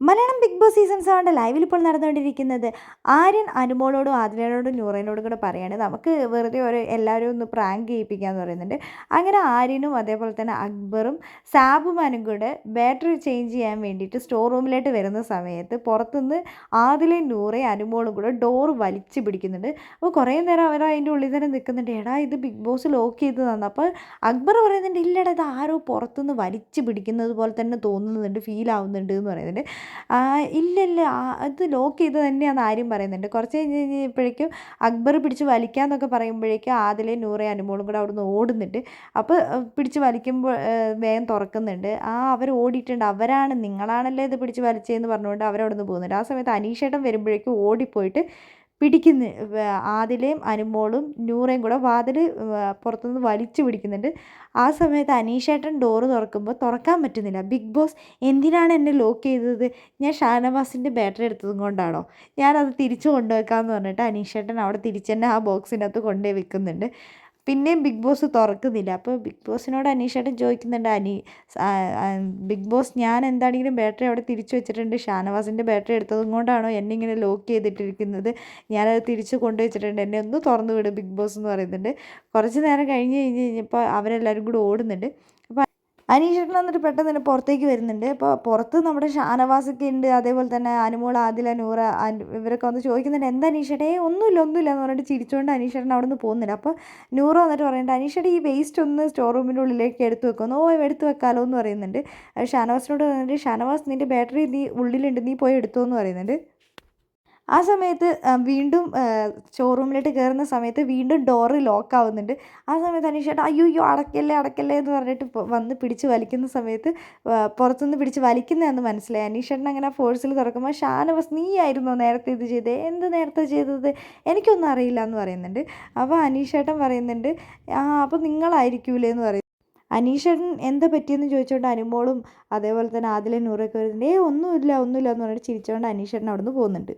Malayalam big boss season സെവന്റെ ലൈവിൽ ഇപ്പോൾ നടന്നുകൊണ്ടിരിക്കുന്നത്. ആര്യൻ അനുമോളോടും ആതിരയോടും നൂറേനോടും കൂടെ പറയുകയാണ്. നമുക്ക് വെറുതെ ഒരു എല്ലാവരും ഒന്ന് പ്രാങ്ക് ചെയ്യിപ്പിക്കാമെന്ന് പറയുന്നുണ്ട്. അങ്ങനെ ആര്യനും അതേപോലെ തന്നെ അക്ബറും സാബുമാനും കൂടെ ബാറ്ററി ചേഞ്ച് ചെയ്യാൻ വേണ്ടിയിട്ട് സ്റ്റോർ റൂമിലോട്ട് വരുന്ന സമയത്ത് പുറത്തുനിന്ന് ആദിലയും നൂറയും അനുമോളും കൂടെ ഡോർ വലിച്ചു പിടിക്കുന്നുണ്ട്. അപ്പോൾ കുറേ നേരം അവർ അതിന്റെ ഉള്ളിൽ തന്നെ നിൽക്കുന്നുണ്ട്. എടാ ഇത് ബിഗ് ബോസ് ലോക്ക് ചെയ്ത് തന്നു. അപ്പോൾ അക്ബർ പറയുന്നുണ്ട് ഇല്ലടാ ഇത് ആരോ പുറത്തുനിന്ന് വലിച്ചു പിടിക്കുന്നത് പോലെ തന്നെ തോന്നുന്നുണ്ട് ഫീൽ ആവുന്നുണ്ട് എന്ന് പറയുന്നുണ്ട്. ഇല്ലില്ല. അത് ലോക്ക് ചെയ്ത് തന്നെയാണെന്ന് ആര്യം പറയുന്നുണ്ട്. കുറച്ച് കഴിഞ്ഞ് കഴിഞ്ഞപ്പോഴേക്കും അക്ബർ പിടിച്ച് വലിക്കാമെന്നൊക്കെ പറയുമ്പോഴേക്കും ആദിലെ നൂറേ അനുമോളും കൂടെ അവിടുന്ന് ഓടുന്നുണ്ട്. അപ്പോൾ പിടിച്ച് വലിക്കുമ്പോൾ വേഗം തുറക്കുന്നുണ്ട്. ആ അവർ ഓടിയിട്ടുണ്ട്. അവരാണ് നിങ്ങളാണല്ലേ ഇത് പിടിച്ച് വലിച്ചതെന്ന് പറഞ്ഞുകൊണ്ട് അവരവിടുന്ന് പോകുന്നുണ്ട്. ആ സമയത്ത് അനീഷേട്ടൻ വരുമ്പോഴേക്കും ഓടിപ്പോയിട്ട് പിടിക്കുന്നു ആദിലയും അനുമോളും നൂറയും കൂടെ വാതിൽ പുറത്തുനിന്ന് വലിച്ചു പിടിക്കുന്നുണ്ട്. ആ സമയത്ത് അനീഷേട്ടൻ ഡോറ് തുറക്കുമ്പോൾ തുറക്കാൻ പറ്റുന്നില്ല. ബിഗ് ബോസ് എന്തിനാണ് എന്നെ ലോക്ക് ചെയ്തത്? ഞാൻ ഷാനവാസിന്റെ ബാറ്ററി എടുത്തതും കൊണ്ടാണോ? ഞാനത് തിരിച്ചു കൊണ്ടുവെക്കാമെന്ന് പറഞ്ഞിട്ട് അനീഷേട്ടൻ അവിടെ തിരിച്ചു തന്നെ ആ ബോക്സിനകത്ത് കൊണ്ടുപോയി വെക്കുന്നുണ്ട്. പിന്നെയും ബിഗ് ബോസ് തുറക്കുന്നില്ല. അപ്പോൾ ബിഗ് ബോസിനോട് അനീഷേട്ടൻ ചോദിക്കുന്നുണ്ട് അനി ബിഗ് ബോസ് ഞാൻ എന്താണെങ്കിലും ബാറ്ററി അവിടെ തിരിച്ചു വെച്ചിട്ടുണ്ട്. ഷാനവാസിന്റെ ബാറ്ററി എടുത്തതും കൊണ്ടാണോ എന്നെ ഇങ്ങനെ ലോക്ക് ചെയ്തിട്ടിരിക്കുന്നത്? ഞാനത് തിരിച്ചു കൊണ്ടുവച്ചിട്ടുണ്ട്. എന്നെ ഒന്ന് തുറന്നു വിടും ബിഗ് ബോസ് എന്ന് പറയുന്നുണ്ട്. കുറച്ച് നേരം കഴിഞ്ഞ് കഴിഞ്ഞ് കഴിഞ്ഞപ്പോൾ അവരെല്ലാവരും കൂടി ഓടുന്നുണ്ട്. അനീഷേട്ടൻ എന്നിട്ട് പെട്ടെന്ന് തന്നെ പുറത്തേക്ക് വരുന്നുണ്ട്. അപ്പോൾ പുറത്ത് നമ്മുടെ ഷാനവാസൊക്കെ ഉണ്ട്. അതേപോലെ തന്നെ അനുമോൾ ആദില നൂറ ഇവരൊക്കെ വന്ന് ചോദിക്കുന്നുണ്ട് എന്താ അനീഷേട്ടേ? ഒന്നുമില്ല ഒന്നുമില്ല എന്ന് പറഞ്ഞിട്ട് ചിരിച്ചുകൊണ്ട് അനീഷേട്ടൻ അവിടെ നിന്ന് പോകുന്നില്ല. അപ്പോൾ നൂറ വന്നിട്ട് പറയുന്നുണ്ട് അനീഷേട്ടൻ ഈ വേസ്റ്റ് ഒന്ന് സ്റ്റോർ റൂമിന്റെ ഉള്ളിലേക്ക് എടുത്ത് വെക്കുന്നു ഓ എടുത്ത് വെക്കാലോ എന്ന് പറയുന്നുണ്ട്. ഷാനവാസിനോട് പറഞ്ഞിട്ട് ഷാനവാസ് നിന്റെ ബാറ്ററി നീ ഉള്ളിലുണ്ട് നീ പോയി എടുത്തോ എന്ന് പറയുന്നുണ്ട്. ആ സമയത്ത് വീണ്ടും ഷോറൂമിലോട്ട് കയറുന്ന സമയത്ത് വീണ്ടും ഡോറ് ലോക്ക് ആവുന്നുണ്ട്. ആ സമയത്ത് അനീഷേട്ടൻ അയ്യോ അയ്യോ അടക്കല്ലേ അടക്കല്ലേ എന്ന് പറഞ്ഞിട്ട് വന്ന് പിടിച്ച് വലിക്കുന്ന സമയത്ത് പുറത്തുനിന്ന് പിടിച്ച് വലിക്കുന്നതെന്ന് മനസ്സിലായി. അനീഷേട്ടൻ അങ്ങനെ ഫോഴ്സിൽ തുറക്കുമ്പോൾ ഷാനവാസ് നീ ആയിരുന്നോ നേരത്തെ ഇത് ചെയ്തത് എന്ത് നേരത്തെ ചെയ്തത്? എനിക്കൊന്നും അറിയില്ല എന്ന് പറയുന്നുണ്ട്. അപ്പോൾ അനീഷേട്ടൻ പറയുന്നുണ്ട് ആ അപ്പോൾ നിങ്ങളായിരിക്കൂലേ എന്ന് പറയും അനീഷേട്ടൻ എന്താ പറ്റിയെന്ന് ചോദിച്ചുകൊണ്ട് അനുമോളും അതേപോലെ തന്നെ ആദിലെ നൂറൊക്കെ വരുന്നുണ്ട്. ഏ ഒന്നുമില്ല ഒന്നുമില്ല എന്ന് പറഞ്ഞിട്ട് ചിരിച്ചുകൊണ്ട് അനീഷേട്ടൻ നിന്ന് പോകുന്നുണ്ട്.